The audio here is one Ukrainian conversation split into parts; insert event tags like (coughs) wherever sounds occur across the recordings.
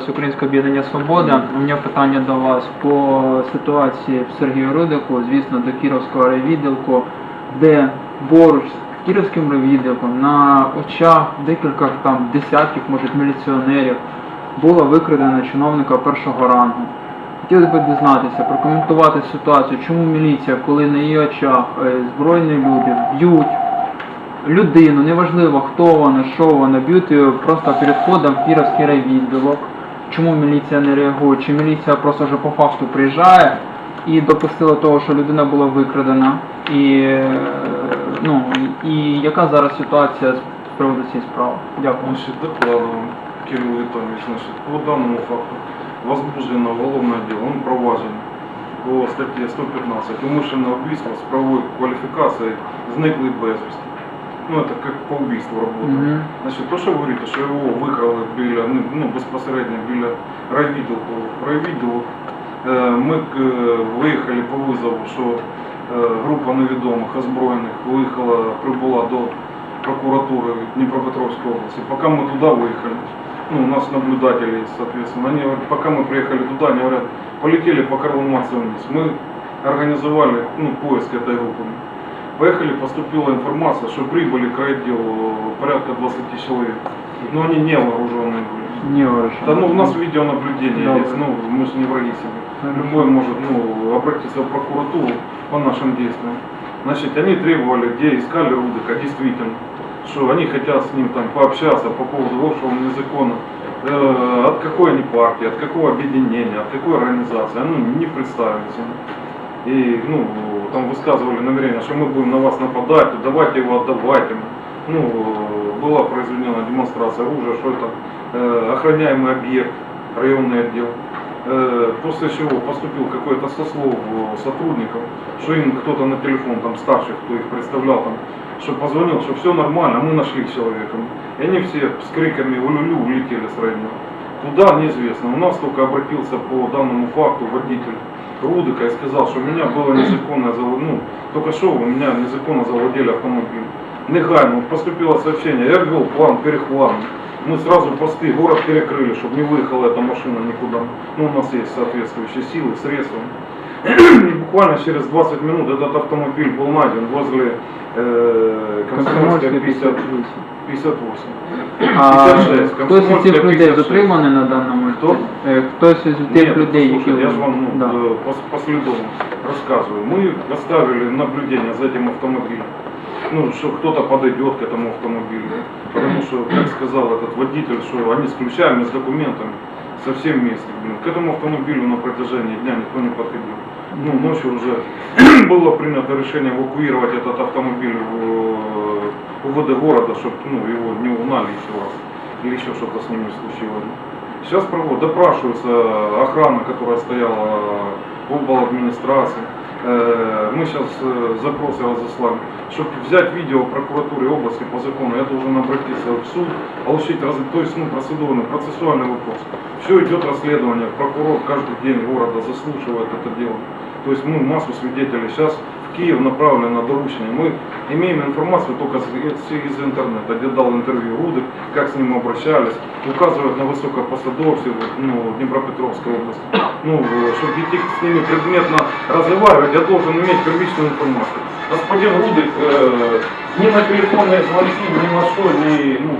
Всеукраїнське об'єднання Свобода. У мене питання до вас по ситуації в Сергію Рудику, звісно, до Кіровського райвідділку, де поруч з Кіровським райвідділком на очах декілька там десятків, може, міліціонерів було викрадено чиновника першого рангу. Хотілося б дізнатися, прокоментувати ситуацію, чому міліція, коли на її очах е, збройні люди б'ють людину, неважливо хто вона, що вона, б'ють просто перед входом в Кіровський райвідділок Чому міліція не реагує? Чи міліція просто вже по факту приїжджає і допустила того, що людина була викрадена? І, е, ну, і яка зараз ситуація з приводу цієї справи? Дякую. Значит, докладываем, Кирилл Витальевич, значит, по данному факту возбуждено уголовное дело, он проважен по статье 115 умышленное убийство с правовой квалификацией зниклый безвісти. Ну, это как по убийству работа. Мгм. Значить, то, що ви говорите, що його викрали біля, ну, ну, безпосередньо біля райвідділку, райвідділок, е, ми е, виїхали по визову, що е, група невідомих озброєних виїхала, прибула до прокуратури Дніпропетровської області. Поки ми туди виїхали, ну, у нас наблюдатели есть, соответственно, они говорят, пока мы приехали туда, они говорят, полетели по Карлу Марксу вниз. Мы организовали ну, поиск этой группы. Поехали, поступила информация, что прибыли к райотделу порядка 20 человек. Но они не вооруженные были. Не вирішено. Да, ну, у нас видеонаблюдение Добре. есть, ну, мы же не враги себе. Любой может ну, обратиться в прокуратуру по нашим действиям. Значит, они требовали, где искали Рудика, действительно, что они хотят с ним там пообщаться по поводу того, что он незаконно, э, от какой они партии, от какого объединения, от какой организации, ну, не представились. они. И, ну, там высказывали намерение, что мы будем на вас нападать, то давайте его отдавать им. Ну, была произведена демонстрация оружия, что это э, охраняемый объект, районный отдел. Э, после чего поступил какой-то со слов э, сотрудников, что им кто-то на телефон, там старших, кто их представлял, там, что позвонил, что все нормально, а мы нашли человека. И они все с криками улюлю улетели с района. Туда неизвестно. У нас только обратился по данному факту водитель Рудыка и сказал, что у меня было незаконное завод, ну, только что у меня незаконно завладели автомобилем. Негайно вот поступило сообщение, я ввел план перехвата. Мы сразу посты, город перекрыли, чтобы не выехала эта машина никуда. Ну, у нас есть соответствующие силы, средства. И буквально через 20 минут этот автомобиль был найден возле э, Комсомольской Комсомольський 50, 58. 58. А 56, хтось із цих Комсомольська людей 56. затриманий на даному Хто? Е, Хтось із тих Нет, людей, які послушайте, я же вам ну, Да. э, пос- последовно рассказываю. Мы оставили наблюдение за этим автомобилем. Ну, что кто-то подойдет к этому автомобилю. Потому что, как сказал этот водитель, что они с ключами, с документами, со всем вместе. Блин. К этому автомобилю на протяжении дня никто не подходил. Ну, ночью уже (clears throat) было принято решение эвакуировать этот автомобиль в э, УВД города, чтобы ну, его не угнали еще раз. Или еще что-то с ним не случилось. Сейчас провод, допрашивается охрана, которая стояла в обл. администрации. Э, Мы сейчас запросы разослали. Чтобы взять видео в прокуратуре области по закону, я должен обратиться в суд, получить, раз- то есть ну, процедурный, процессуальный вопрос. Все идет расследование, прокурор каждый день города заслушивает это дело. То есть мы массу свидетелей. Сейчас Киев направлено доручение. Мы имеем информацию только с- из, из интернета, где дал интервью Рудик, как с ним обращались, указывают на высокопосадовцев ну, Днепропетровской области. Ну, э, чтобы идти с ними предметно разговаривать, я должен иметь первичную информацию. Господин Рудик э, ни на телефонные звонки, ни на что не, ну,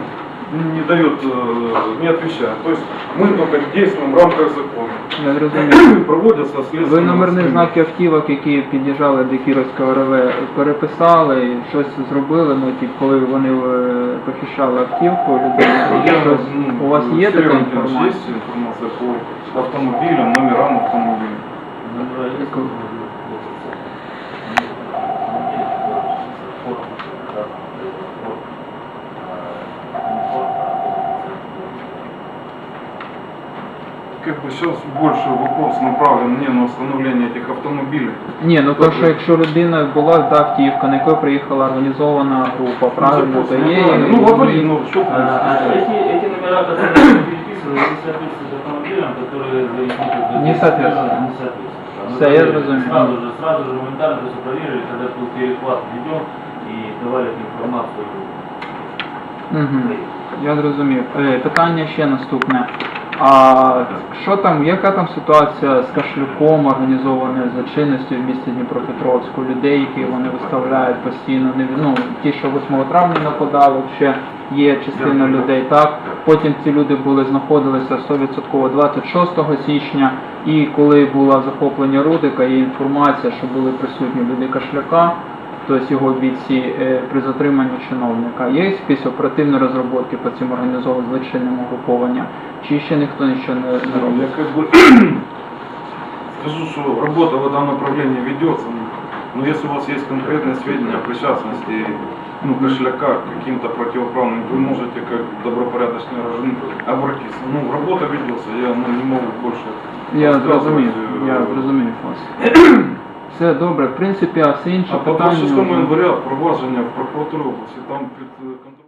не дает, э, не отвечает. То есть мы только действуем в рамках закона. Я зрозумів. (clears throat) Проводятся Ви следственные номерні расследования. знаки автівок, які під'їжджали до Кіровського РВ, переписали, і щось зробили, ну, ті, коли вони е, похищали автівку людей. Я, Щось, ну, у вас є Сергей така Валентинович, інформація? Есть информация по автомобилям, номерам автомобилей? Как бы сейчас больше вопрос направлен не на установление этих автомобилей. Ні, ну то що якщо людина була та автівка, на якої приїхала організована група, правильно, то є. правильно. Ну, говори, ну, что ты А, здесь? Эти, эти номера, которые (coughs) переписаны, не соответствуют автомобилям, которые заявили. Не соответствуют. Не соответствуют. Мы Все, я проверили разумею. Сразу же, сразу же моментально все проверили, когда был перехват веден и давали эту информацию. Угу. Я зрозумів. Е, питання ще наступне. А що там, яка там ситуація з кашлюком, організованою злочинністю в місті Дніпропетровську? Людей, які вони виставляють постійно, не ну, ті, що 8 травня нападали, ще є частина людей, так. Потім ці люди були знаходилися 100% 26 січня, і коли було захоплення Рудика, є інформація, що були присутні люди кашляка, тобто його бійці е, при затриманні чиновника. Є якісь оперативні розробки по цим організованим злочинним угрупованням? Чи ще ніхто нічого не, не Я робить? как бы (clears throat) скажу, что работа в этом направлении ведется. Но если у вас есть конкретные сведения о причастности ну, кошляка к каким-то противоправным, вы можете как добропорядочный гражданин обратиться. Ну, работа ведется, я ну, не могу больше Я рассказывать, зрозумів, э, я зрозумів вас. (clears throat) Все добре, в принципі, а все інше А по питання. 26 вже- января провадження в прокуратуру області там під е, контролем.